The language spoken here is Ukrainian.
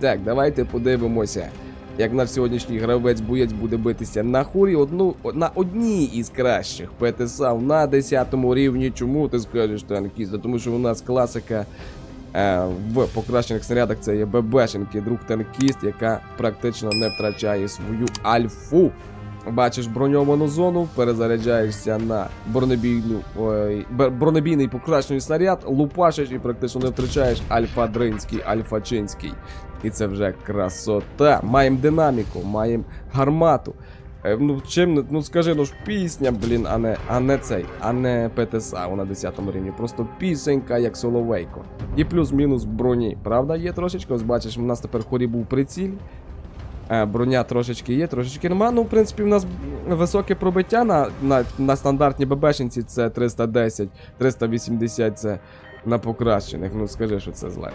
Так, давайте подивимося, як наш сьогоднішній гравець-боєць буде битися на хурі одну, на одній із кращих ПТСАВ на 10 рівні. Чому ти скажеш танкіст? Тому що у нас класика е, в покращених снарядах це є ББшенки, друг танкіст, яка практично не втрачає свою альфу. Бачиш броньовану зону, перезаряджаєшся на бронебійну, ой, бронебійний покращений снаряд, лупашиш і практично не втрачаєш альфа-дринський, альфа-чинський. І це вже красота. Маємо динаміку, маємо гармату. Е, ну, чим, ну скажи, ну ж пісня, блін, а не, а не цей, а не ПТСА на 10 рівні. Просто пісенька, як Соловейко. І плюс-мінус броні. Правда, є трошечки. Ось бачиш, у нас тепер хорі був приціль. Е, броня трошечки є, трошечки нема. Ну, в принципі, в нас високе пробиття на, на, на стандартній ББшенці це 310, 380 це на покращених. Ну скажи, що це зле.